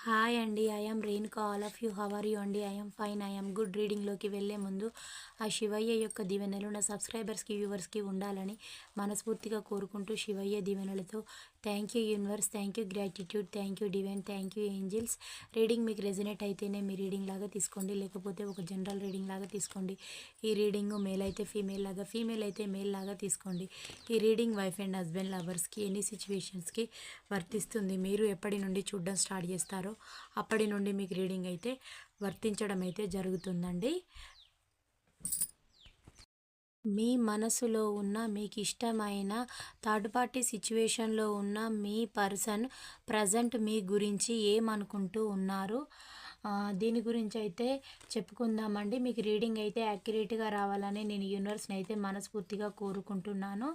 Hi అండి I am Renuka all of you how are you అండి I am fine I'm good రీడింగ్లోకి వెళ్ళే ముందు ఆ శివయ్య యొక్క దీవెనలు నా సబ్స్క్రైబర్స్కి వ్యూవర్స్కి ఉండాలని మనస్ఫూర్తిగా కోరుకుంటూ శివయ్య దీవెనలతో thank you universe thank you gratitude thank you divine thank you angels. Reading మీకు రెజినేట్ అయితేనే మీ రీడింగ్ లాగా తీసుకోండి లేకపోతే ఒక జనరల్ రీడింగ్ లాగా తీసుకోండి. ఈ రీడింగ్ మేల్ అయితే ఫీమేల్ లాగా ఫీమేల్ అయితే మేల్ లాగా తీసుకోండి. ఈ రీడింగ్ వైఫ్ అండ్ హస్బెండ్ లవర్స్కి ఎన్ని సిచ్యువేషన్స్కి వర్తిస్తుంది మీరు ఎప్పటి నుండి చూడడం స్టార్ట్ చేస్తారో అప్పటి నుండి మీకు రీడింగ్ అయితే వర్తించడం అయితే జరుగుతుందండి. మీ మనసులో ఉన్న మీకు ఇష్టమైన థర్డ్ పార్టీ సిచ్యువేషన్లో ఉన్న మీ పర్సన్ ప్రజెంట్ మీ గురించి ఏమనుకుంటూ ఉన్నారు? దీని గురించి అయితే చెప్పుకుందామండి. మీకు రీడింగ్ అయితే యాక్యురేట్గా రావాలని నేను యూనివర్స్ని అయితే మనస్ఫూర్తిగా కోరుకుంటున్నాను.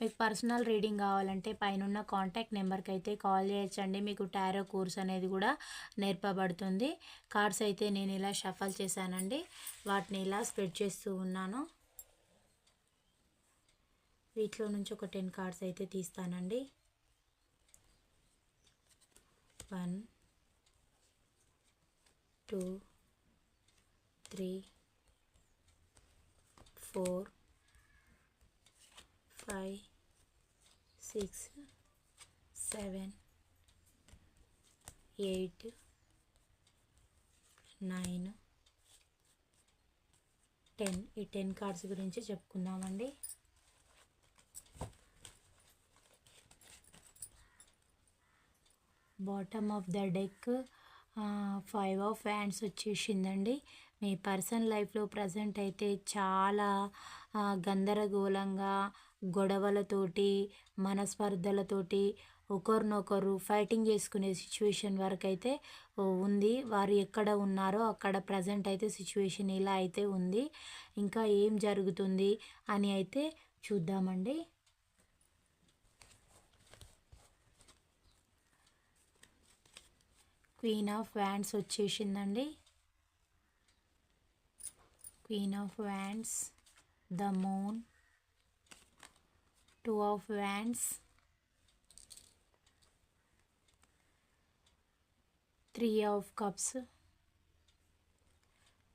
మీకు పర్సనల్ రీడింగ్ కావాలంటే పైన కాంటాక్ట్ నెంబర్కి అయితే కాల్ చేయొచ్చండి. మీకు టారో కోర్స్ అనేది కూడా నేర్పబడుతుంది. కార్డ్స్ అయితే నేను ఇలా షఫల్ చేశానండి. వాటిని ఇలా స్ప్రెడ్ చేస్తూ ఉన్నాను. వీటిలో నుంచి ఒక టెన్ కార్డ్స్ అయితే తీస్తానండి. One two three four five six seven eight nine ten. ఈ టెన్ కార్డ్స్ గురించి చెప్పుకుందామండి. Bottom of the deck five of hands వచ్చేసిందండి. మీ పర్సనల్ లైఫ్లో ప్రజెంట్ అయితే చాలా గందరగోళంగా గొడవలతోటి మనస్పర్ధలతోటి ఒకరినొకరు ఫైటింగ్ చేసుకునే సిచ్యువేషన్ వరకు అయితే ఉంది. వారు ఎక్కడ ఉన్నారో అక్కడ ప్రజెంట్ అయితే సిచ్యువేషన్ ఇలా అయితే ఉంది. ఇంకా ఏం జరుగుతుంది అని అయితే చూద్దామండి. క్వీన్ ఆఫ్ వ్యాండ్స్ వచ్చేసిందండి. Queen of wands the moon two of wands three of cups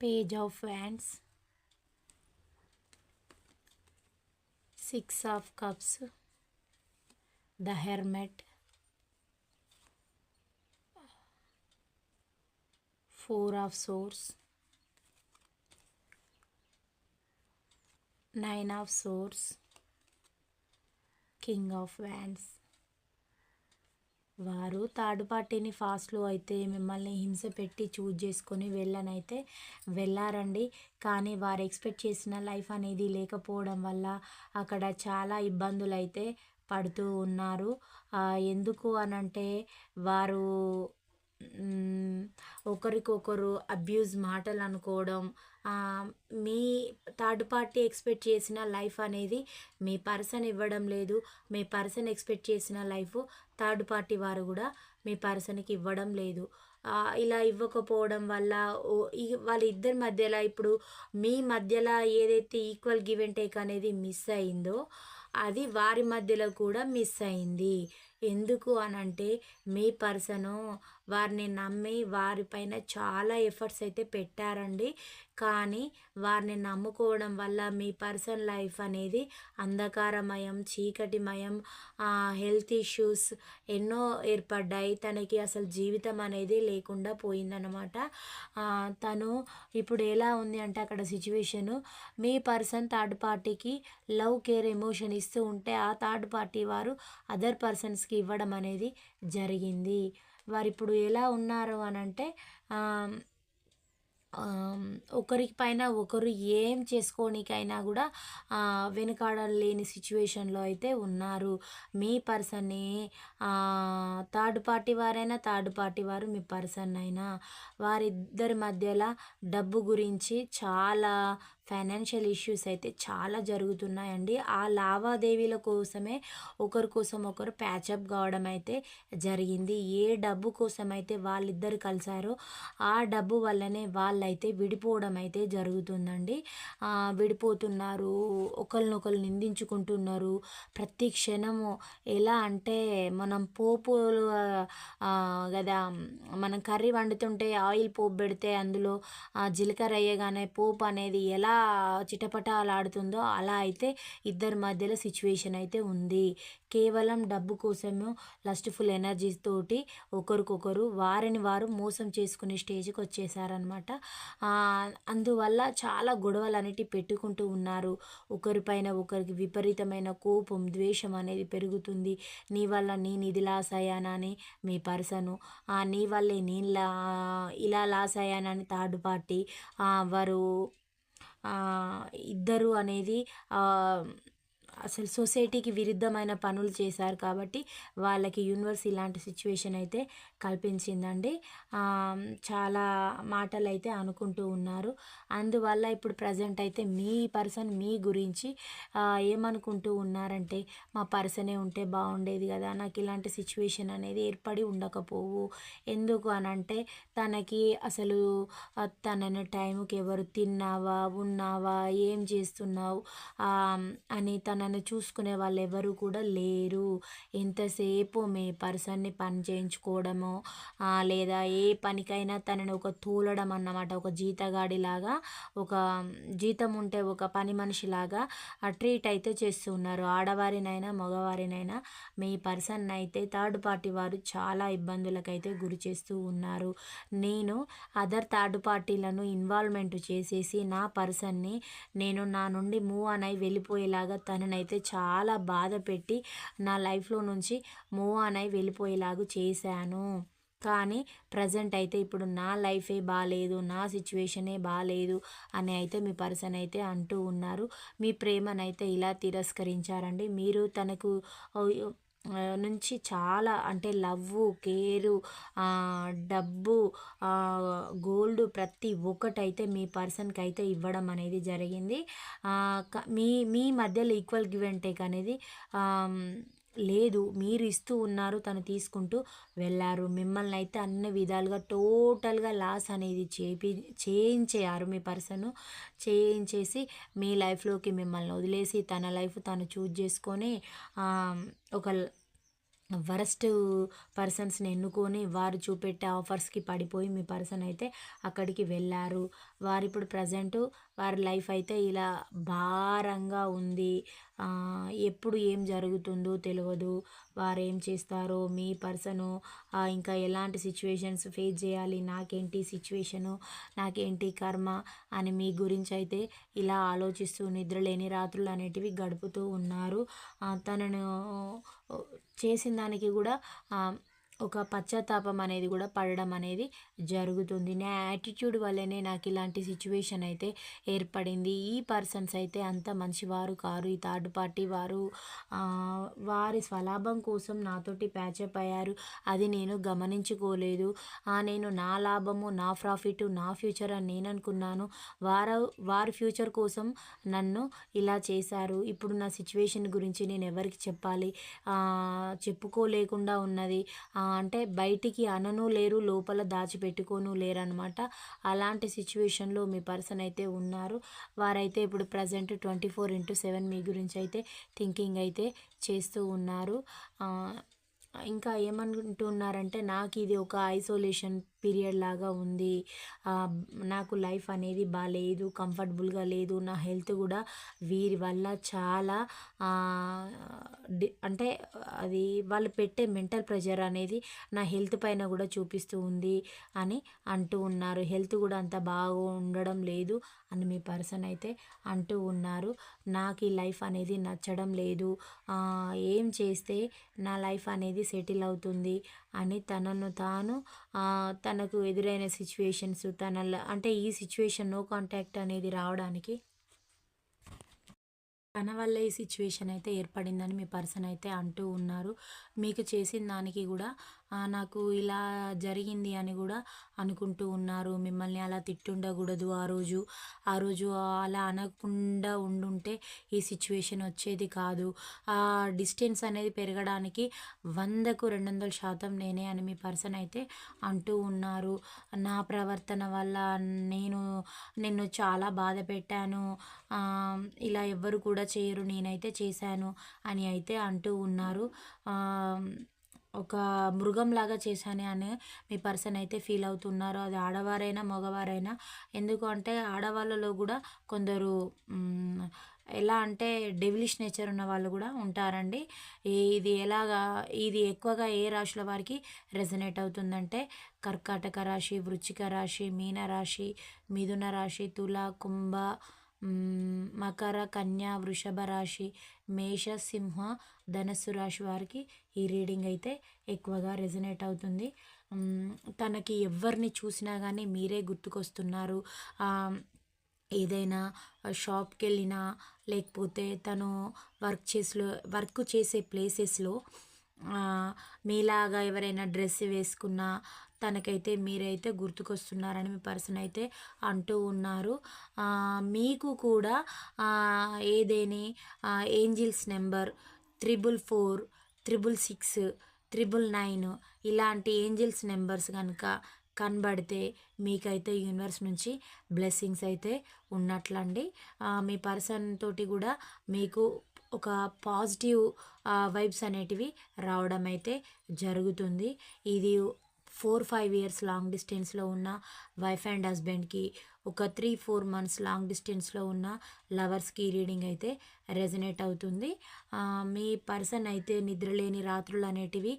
page of wands six of cups the hermit four of swords. Nine of swords. King of wands వారు third పార్టీని ఫాస్ట్లో అయితే మిమ్మల్ని హింస పెట్టి choose చేసుకొని వెళ్ళనైతే వెళ్ళారండి. కానీ వారు ఎక్స్పెక్ట్ చేసిన లైఫ్ అనేది లేకపోవడం వల్ల అక్కడ చాలా ఇబ్బందులు అయితే పడుతూ ఉన్నారు. ఎందుకు అనంటే వారు ఒకరికొకరు అబ్యూజ్ మాటలు అనుకోవడం మీ థర్డ్ పార్టీ ఎక్స్పెక్ట్ చేసిన లైఫ్ అనేది మీ పర్సన్ ఇవ్వడం లేదు. మీ పర్సన్ ఎక్స్పెక్ట్ చేసిన లైఫ్ థర్డ్ పార్టీ వారు కూడా మీ పర్సన్కి ఇవ్వడం లేదు. ఇలా ఇవ్వకపోవడం వల్ల వాళ్ళిద్దరి వాళ్ళ ఇద్దరి మధ్యలో ఇప్పుడు మీ మధ్యలో ఏదైతే ఈక్వల్ గివ్ అండ్ టేక్ అనేది మిస్ అయిందో అది వారి మధ్యలో కూడా మిస్ అయింది. ఎందుకు అనంటే మీ పర్సను వారిని నమ్మి వారిపైన చాలా ఎఫర్ట్స్ అయితే పెట్టారండి. కానీ వారిని నమ్ముకోవడం వల్ల మీ పర్సన్ లైఫ్ అనేది అంధకారమయం చీకటిమయం హెల్త్ ఇష్యూస్ ఎన్నో ఏర్పడ్డాయి. తనకి అసలు జీవితం అనేది లేకుండా పోయిందనమాట తను ఇప్పుడు ఎలా ఉంది అంటే అక్కడ సిచ్యువేషను మీ పర్సన్ థర్డ్ పార్టీకి లవ్ కేర్ ఎమోషన్ ఇస్తూ ఉంటే ఆ థర్డ్ పార్టీ వారు అదర్ పర్సన్స్కి ఇవ్వడం అనేది జరిగింది. వారు ఇప్పుడు ఎలా ఉన్నారు అని అంటే ఒకరికి పైన ఒకరు ఏం చేసుకోనికైనా కూడా వెనుకాడలేని సిచ్యువేషన్లో అయితే ఉన్నారు. మీ పర్సన్ని థర్డ్ పార్టీ వారైనా థర్డ్ పార్టీ వారు మీ పర్సన్ అయినా వారిద్దరి మధ్యలో డబ్బు గురించి చాలా ఫైనాన్షియల్ ఇష్యూస్ అయితే చాలా జరుగుతున్నాయండి. ఆ లావాదేవీల కోసమే ఒకరి కోసం ఒకరు ప్యాచప్ కావడం అయితే జరిగింది. ఏ డబ్బు కోసం అయితే వాళ్ళిద్దరు కలిశారో ఆ డబ్బు వల్లనే వాళ్ళైతే విడిపోవడం అయితే జరుగుతుందండి. విడిపోతున్నారు ఒకరినొకరు నిందించుకుంటున్నారు. ప్రతి క్షణము ఎలా అంటే మనం పోపులు కదా మనం కర్రీ వండుతుంటే ఆయిల్ పోపు పెడితే అందులో జీలకర్ర అయ్యగానే పోపు అనేది ఎలా చిటపటాలాడుతుందో అలా అయితే ఇద్దరి మధ్యలో సిచ్యువేషన్ అయితే ఉంది. కేవలం డబ్బు కోసము లస్ట్ఫుల్ ఎనర్జీస్ తోటి ఒకరికొకరు వారిని వారు మోసం చేసుకునే స్టేజ్కి వచ్చేసారనమాట అందువల్ల చాలా గొడవలు అనేటివి పెట్టుకుంటూ ఉన్నారు. ఒకరిపైన ఒకరికి విపరీతమైన కోపం ద్వేషం అనేది పెరుగుతుంది. నీ వల్ల నేను ఇది లాస్ అయ్యానని మీ పర్సను నీ వల్లే నేను లా ఇలా లాస్ అయ్యానని థర్డ్ పార్టీ వారు ఇద్దరు అనేది అసలు సొసైటీకి విరుద్ధమైన పనులు చేశారు కాబట్టి వాళ్ళకి యూనివర్స్ ఇలాంటి సిచ్యువేషన్ అయితే కల్పించిందండి. చాలా మాటలు అయితే అనుకుంటూ ఉన్నారు. అందువల్ల ఇప్పుడు ప్రజెంట్ అయితే మీ పర్సన్ మీ గురించి ఏమనుకుంటూ ఉన్నారంటే మా పర్సనే ఉంటే బాగుండేది కదా నాకు ఇలాంటి సిచ్యువేషన్ అనేది ఏర్పడి ఉండకపోవు. ఎందుకు అని అంటే తనకి అసలు తనని టైంకి ఎవరు తిన్నావా ఉన్నావా ఏం చేస్తున్నావు అని తన నన్ను చూసుకునే వాళ్ళు ఎవరు కూడా లేరు. ఎంతసేపు మీ పర్సన్ని పని చేయించుకోవడము లేదా ఏ పనికైనా తనని ఒక తోలడం అన్నమాట. ఒక జీతగాడిలాగా ఒక జీతం ఉంటే ఒక పని మనిషిలాగా ట్రీట్ అయితే చేస్తూ ఉన్నారు. ఆడవారినైనా మగవారినైనా మీ పర్సన్ అయితే థర్డ్ పార్టీ వారు చాలా ఇబ్బందులకైతే గురి చేస్తూ ఉన్నారు. నేను అదర్ థర్డ్ పార్టీలను ఇన్వాల్వ్మెంట్ చేసేసి నా పర్సన్ని నేను నా నుండి మూవ్ అనై వెళ్ళిపోయేలాగా తనని అయితే చాలా బాధ పెట్టి నా లైఫ్లో నుంచి మూవ్ ఆన్ అయి వెళ్ళిపోయేలాగా చేశాను. కానీ ప్రజెంట్ అయితే ఇప్పుడు నా లైఫే బాగాలేదు నా సిచ్యువేషనే బాగాలేదు అని అయితే మీ పర్సన్ అయితే అంటూ ఉన్నారు. మీ ప్రేమనైతే ఇలా తిరస్కరించారండి. మీరు తనకు నుంచి చాలా అంటే లవ్వు కేరు డబ్బు గోల్డ్ ప్రతి ఒక్కటైతే మీ పర్సన్కి అయితే ఇవ్వడం అనేది జరిగింది. మీ మీ మధ్యలో ఈక్వల్ గివ్ అండ్ టేక్ అనేది లేదు మీరు ఇస్తూ ఉన్నారు తను తీసుకుంటూ వెళ్ళారు. మిమ్మల్ని అయితే అన్ని విధాలుగా టోటల్గా లాస్ అనేది చేపి చేయించేయారు మీ పర్సన్. చేయించేసి మీ లైఫ్లోకి మిమ్మల్ని వదిలేసి తన లైఫ్ తను చూజ్ చేసుకొని ఒక వరస్ట్ పర్సన్స్ని ఎన్నుకొని వారు చూపెట్టే ఆఫర్స్కి పడిపోయి మీ పర్సన్ అయితే అక్కడికి వెళ్ళారు. వారు ఇప్పుడు ప్రజెంటు వారి లైఫ్ అయితే ఇలా భారంగా ఉంది. ఎప్పుడు ఏం జరుగుతుందో తెలియదు వారు ఏం చేస్తారో మీ పర్సను ఇంకా ఎలాంటి సిచ్యువేషన్స్ ఫేస్ చేయాలి నాకేంటి సిచ్యువేషను నాకేంటి కర్మ అని మీ గురించి అయితే ఇలా ఆలోచిస్తూ నిద్రలేని రాత్రులు అనేటివి గడుపుతూ ఉన్నారు. తనను చేసిన దానికి కూడా ఒక పశ్చాత్తాపం అనేది కూడా పడడం అనేది జరుగుతుంది. నా యాటిట్యూడ్ వల్లనే నాకు ఇలాంటి సిచ్యువేషన్ అయితే ఏర్పడింది. ఈ పర్సన్స్ అయితే అంత మంచివారు కారు. ఈ థర్డ్ పార్టీ వారు వారి స్వలాభం కోసం నాతోటి ప్యాచప్ అయ్యారు. అది నేను గమనించుకోలేదు. నేను నా లాభము నా ప్రాఫిట్ నా ఫ్యూచర్ అని నేను అనుకున్నాను. వారు వారి ఫ్యూచర్ కోసం నన్ను ఇలా చేశారు. ఇప్పుడు నా సిచ్యువేషన్ గురించి నేను ఎవరికి చెప్పాలి? చెప్పుకోలేకుండా ఉన్నది. అంటే బయటికి అనను లేరు లోపల దాచిపెట్టుకోను లేరు అనమాట అలాంటి సిచ్యువేషన్లో మీ పర్సన్ అయితే ఉన్నారు. వారైతే ఇప్పుడు present twenty four into seven మీ గురించి అయితే థింకింగ్ అయితే చేస్తూ ఉన్నారు. ఇంకా ఏమనుకుంటున్నారంటే నాకు ఇది ఒక ఐసోలేషన్ పీరియడ్ లాగా ఉంది. నాకు లైఫ్ అనేది బాగాలేదు కంఫర్టబుల్గా లేదు. నా హెల్త్ కూడా వీరి వల్ల చాలా అంటే అది వాళ్ళు పెట్టే మెంటల్ ప్రెషర్ అనేది నా హెల్త్ పైన కూడా చూపిస్తూ ఉంది అని అంటూ ఉన్నారు. హెల్త్ కూడా అంత బాగా ఉండడం లేదు అని మీ పర్సన్ అయితే అంటూ ఉన్నారు. నాకు ఈ లైఫ్ అనేది నచ్చడం లేదు. ఏం చేస్తే నా లైఫ్ అనేది సెటిల్ అవుతుంది అని తనను తాను తనకు ఎదురైన సిచ్యువేషన్స్ తన అంటే ఈ సిచ్యువేషన్ నో కాంటాక్ట్ అనేది రావడానికి తన వల్ల ఈ సిచ్యువేషన్ అయితే ఏర్పడిందని మీ పర్సన్ అయితే అంటూ ఉన్నారు. మీకు చేసిన దానికి కూడా నాకు ఇలా జరిగింది అని కూడా అనుకుంటూ ఉన్నారు. మిమ్మల్ని అలా తిట్టుండకూడదు ఆ రోజు. ఆ రోజు అలా అనకుండా ఉండుంటే ఈ సిచ్యువేషన్ వచ్చేది కాదు. ఆ డిస్టెన్స్ అనేది పెరగడానికి వందకు రెండు వందల శాతం నేనే అని మీ పర్సన్ అయితే అంటూ ఉన్నారు. నా ప్రవర్తన వల్ల నేను నిన్ను చాలా బాధ పెట్టాను. ఇలా ఎవ్వరు కూడా చేయరు. నేనైతే చేశాను అని అయితే అంటూ ఉన్నారు. ఒక మృగంలాగా చేశాను అని మీ పర్సన్ అయితే ఫీల్ అవుతున్నారు. అది ఆడవారైనా మగవారైనా. ఎందుకు అంటే ఆడవాళ్ళలో కూడా కొందరు ఎలా అంటే డెవిలిష్ నేచర్ ఉన్న వాళ్ళు కూడా ఉంటారండి. ఇది ఎలాగా ఇది ఎక్కువగా ఏ రాశుల వారికి రెజనేట్ అవుతుందంటే కర్కాటక రాశి వృచ్చిక రాశి మీన రాశి మిథున రాశి తుల కుంభ మకర కన్య వృషభ రాశి మేష సింహ ధనస్సు రాశి వారికి ఈ రీడింగ్ అయితే ఎక్కువగా రెజనేట్ అవుతుంది. తనకి ఎవరిని చూసినా కానీ మీరే గుర్తుకొస్తున్నారు. ఏదైనా షాప్కి వెళ్ళినా లేకపోతే తను వర్క్ చేసే వర్క్ చేసే ప్లేసెస్లో మీలాగా ఎవరైనా డ్రెస్ వేసుకున్నా తనకైతే మీరైతే గుర్తుకొస్తున్నారని మీ పర్సన్ అయితే అంటూ ఉన్నారు. మీకు కూడా ఏదేని angels number triple four triple six triple nine ఇలాంటి ఏంజిల్స్ నెంబర్స్ కనుక కనబడితే మీకైతే యూనివర్స్ నుంచి బ్లెస్సింగ్స్ అయితే ఉన్నట్లండి. మీ పర్సన్ తోటి కూడా మీకు ఒక పాజిటివ్ వైబ్స్ అనేటివి రావడం అయితే జరుగుతుంది. ఇది ఫోర్ ఫైవ్ ఇయర్స్ లాంగ్ డిస్టెన్స్లో ఉన్న వైఫ్ అండ్ హస్బెండ్కి ఒక త్రీ ఫోర్ మంత్స్ లాంగ్ డిస్టెన్స్లో ఉన్న లవర్స్కి రీడింగ్ అయితే రెజనేట్ అవుతుంది. మీ పర్సన్ అయితే నిద్రలేని రాత్రులు అనేటివి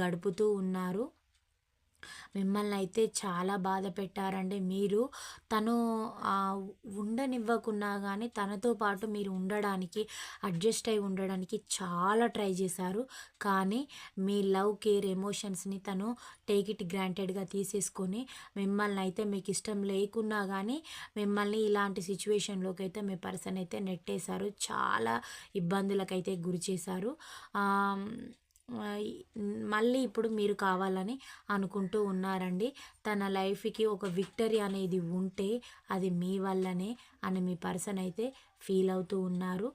గడుపుతూ ఉన్నారు. మిమ్మల్ని అయితే చాలా బాధ పెట్టారండి. మీరు తను ఉండనివ్వకున్నా కానీ తనతో పాటు మీరు ఉండడానికి అడ్జస్ట్ అయి ఉండడానికి చాలా ట్రై చేశారు. కానీ మీ లవ్ కేర్ ఎమోషన్స్ని తను టేక్ ఇట్ గ్రాంటెడ్గా తీసేసుకొని మిమ్మల్ని అయితే మీకు ఇష్టం లేకున్నా కానీ మిమ్మల్ని ఇలాంటి సిచ్యువేషన్లోకి అయితే మీ పర్సన్ అయితే నెట్టేశారు. చాలా ఇబ్బందులకైతే గురి చేశారు. మళ్ళీ ఇప్పుడు మీరు కావాలని అనుకుంటూ ఉన్నారండి. తన లైఫ్కి ఒక విక్టరీ అనేది ఉంటే అది మీ వల్లనే అని మీ పర్సన్ అయితే ఫీల్ అవుతూ ఉన్నారు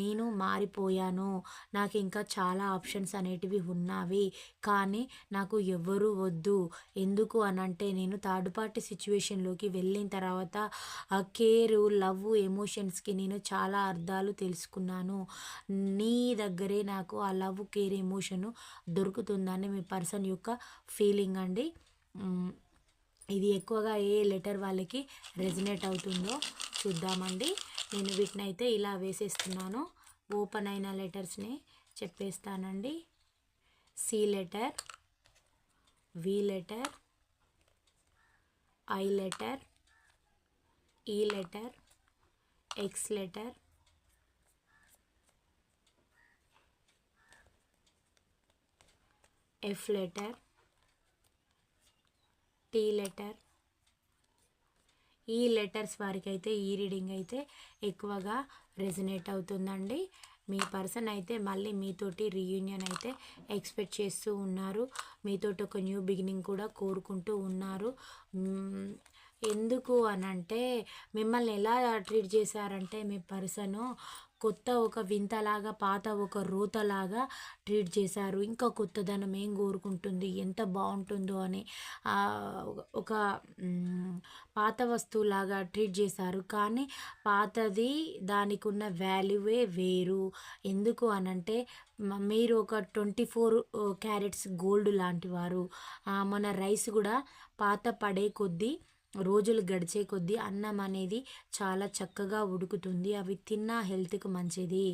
నేను మారిపోయాను. నాకు ఇంకా చాలా ఆప్షన్స్ అనేటివి ఉన్నవి. కానీ నాకు ఎవ్వరూ వద్దు. ఎందుకు అని అంటే నేను థర్డ్ పార్టీ సిచ్యువేషన్లోకి వెళ్ళిన తర్వాత ఆ కేరు లవ్ ఎమోషన్స్కి నేను చాలా అర్థాలు తెలుసుకున్నాను. నీ దగ్గరే నాకు ఆ లవ్ కేర్ ఎమోషను దొరుకుతుందని మీ పర్సన్ యొక్క ఫీలింగ్ అండి. ఇది ఎక్కువగా ఏ లెటర్ వాళ్ళకి రెజినేట్ అవుతుందో చూద్దామండి. నేను వీటిని అయితే ఇలా వేసేస్తున్నాను. ఓపెన్ అయిన లెటర్స్ని చెప్పేస్తానండి. C letter V letter I letter E letter X letter F letter T letter ఈ లెటర్స్ వారికి అయితే ఈ రీడింగ్ అయితే ఎక్కువగా రెజనేట్ అవుతుందండి. మీ పర్సన్ అయితే మళ్ళీ మీతోటి రీయూనియన్ అయితే ఎక్స్పెక్ట్ చేస్తూ ఉన్నారు. మీతోటి ఒక న్యూ బిగినింగ్ కూడా కోరుకుంటూ ఉన్నారు. ఎందుకు అని అంటే మిమ్మల్ని ఎలా ట్రీట్ చేశారంటే మీ పర్సను కొత్త ఒక వింతలాగా పాత ఒక రోతలాగా ట్రీట్ చేశారు. ఇంకా కొత్తదనం ఏం కోరుకుంటుంది? ఎంత బాగుంటుందో అని ఒక పాత వస్తువులాగా ట్రీట్ చేశారు. కానీ పాతది దానికి ఉన్న వాల్యూవే వేరు. ఎందుకు అనంటే మీరు ఒక ట్వంటీ ఫోర్ క్యారెట్స్ గోల్డ్ లాంటి వారు. మన రైస్ కూడా పాత పడే కొద్దీ రోజులు గడిచే కొద్దీ అన్నం అనేది చాలా చక్కగా ఉడుకుతుంది. అవి తిన్న హెల్త్కి మంచిది.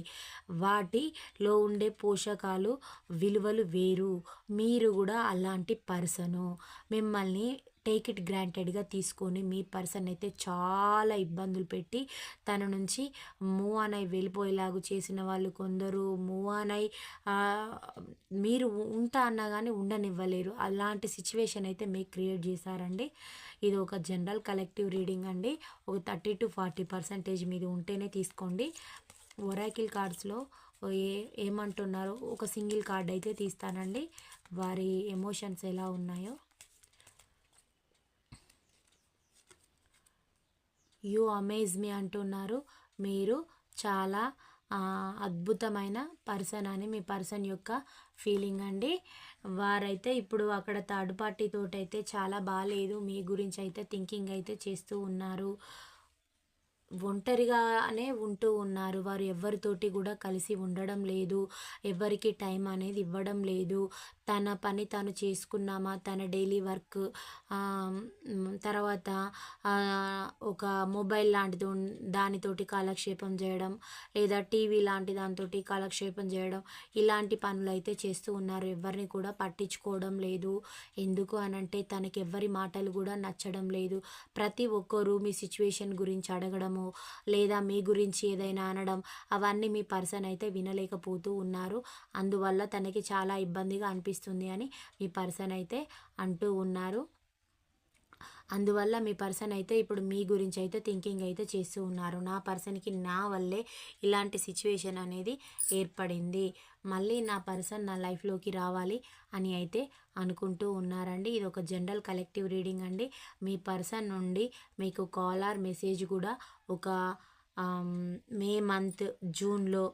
వాటిలో ఉండే పోషకాలు విలువలు వేరు. మీరు కూడా అలాంటి పర్సను. మిమ్మల్ని టేక్ ఇట్ గ్రాంటెడ్గా తీసుకొని మీ పర్సన్ అయితే చాలా ఇబ్బందులు పెట్టి తన నుంచి మూవ్ ఆన్ అయి వెళ్ళిపోయేలాగా చేసిన వాళ్ళు కొందరు మూవ్ ఆన్ అయి మీరు ఉంటా అన్నా కానీ ఉండనివ్వలేరు. అలాంటి సిచ్యువేషన్ అయితే మీకు క్రియేట్ చేశారండి. ఇది ఒక జనరల్ కలెక్టివ్ రీడింగ్ అండి. ఒక థర్టీ టు ఫార్టీ పర్సెంటేజ్ మీద ఉంటేనే తీసుకోండి. ఒరాకిల్ కార్డ్స్లో ఏ ఏమంటున్నారో ఒక సింగిల్ కార్డ్ అయితే తీస్తానండి. వారి ఎమోషన్స్ ఎలా ఉన్నాయో. యూ అమేజ్ మీ అంటున్నారు. మీరు చాలా అద్భుతమైన పర్సన్ అని మీ పర్సన్ యొక్క ఫీలింగ్ అండి. వారైతే ఇప్పుడు అక్కడ థర్డ్ పార్టీ అయితే చాలా బాగాలేదు మీ గురించి అయితే థింకింగ్ అయితే చేస్తూ ఉన్నారు. ఒంటరిగానే ఉంటూ ఉన్నారు. వారు ఎవరితోటి కూడా కలిసి ఉండడం లేదు. ఎవరికి టైం అనేది ఇవ్వడం లేదు. తన పని తాను చేసుకున్నామా? తన డైలీ వర్క్ తర్వాత ఒక మొబైల్ లాంటిది దానితోటి కాలక్షేపం చేయడం లేదా టీవీ లాంటి దానితోటి కాలక్షేపం చేయడం ఇలాంటి పనులు అయితే చేస్తూ ఉన్నారు. ఎవరిని కూడా పట్టించుకోవడం లేదు. ఎందుకు అనంటే తనకి ఎవరి మాటలు కూడా నచ్చడం లేదు. ప్రతి ఒక్కరూ మీ సిచ్యువేషన్ గురించి అడగడము లేదా మీ గురించి ఏదైనా అనడం అవన్నీ మీ పర్సన్ అయితే వినలేకపోతూ ఉన్నారు. అందువల్ల తనకి చాలా ఇబ్బందిగా అనిపిస్తుంది అని మీ పర్సన్ అయితే అంటూ ఉన్నారు. అందువల్ల మీ పర్సన్ అయితే ఇప్పుడు మీ గురించి అయితే థింకింగ్ అయితే చేస్తూ ఉన్నారు. నా పర్సన్కి నా వల్లే ఇలాంటి సిచ్యువేషన్ అనేది ఏర్పడింది. మళ్ళీ నా పర్సన్ నా లైఫ్లోకి రావాలి అని అయితే అనుకుంటూ ఉన్నారండి. ఇది ఒక జనరల్ కలెక్టివ్ రీడింగ్ అండి. మీ పర్సన్ నుండి మీకు కాల్ ఆర్ మెసేజ్ కూడా ఒక మే మంత్ జూన్లో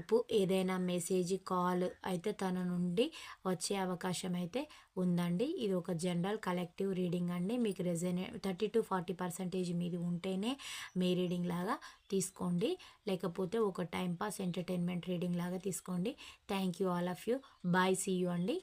ఉప్పు ఏదైనా మెసేజ్ కాల్ అయితే తన నుండి వచ్చే అవకాశం అయితే ఉందండి. ఇది ఒక జనరల్ కలెక్టివ్ రీడింగ్ అండి. మీకు resonate thirty to forty percentage మీది ఉంటేనే మీ రీడింగ్ లాగా తీసుకోండి. లేకపోతే ఒక టైం పాస్ ఎంటర్టైన్మెంట్ రీడింగ్ లాగా తీసుకోండి. Thank you all of you. Bye see you అండి.